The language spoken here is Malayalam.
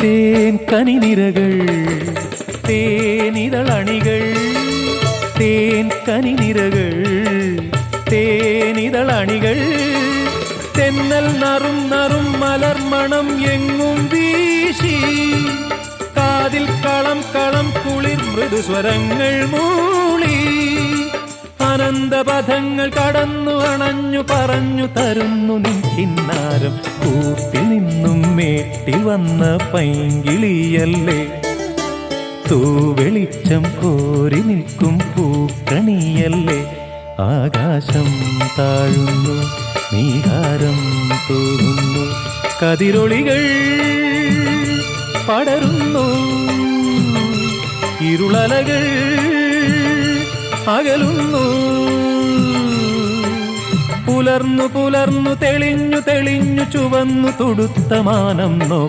തേൻ കനിനിരകൾ തേനിതളണികൾ തേൻ കനിനിരകൾ തേനിതളണികൾ തെന്നൽ നറും നറും മലർമണം എങ്ങും വീശി കാതിൽ കളം കളം കുളിർ മൃദുസ്വരങ്ങൾ മൂളി. അനന്തപഥങ്ങൾ കടന്നു അണഞ്ഞു പറഞ്ഞു തരുന്നു നിൻ കിന്നാരം കൂട്ടി നിന്നും മേട്ടിൽ വന്ന പൈങ്കിളിയല്ലേ? തൂവെളിച്ചം കോരി നിൽക്കും പൂക്കണിയല്ലേ? ആകാശം താഴുന്നു നീഹാരം തോന്നുന്നു കതിരൊളികൾ പടരുന്നു ഇരുളലകൾ അകലുന്നു. പുലർന്നു പുലർന്നു തെളിഞ്ഞു തെളിഞ്ഞു ചുവന്നു തുടുത്ത മാനം നോക്കി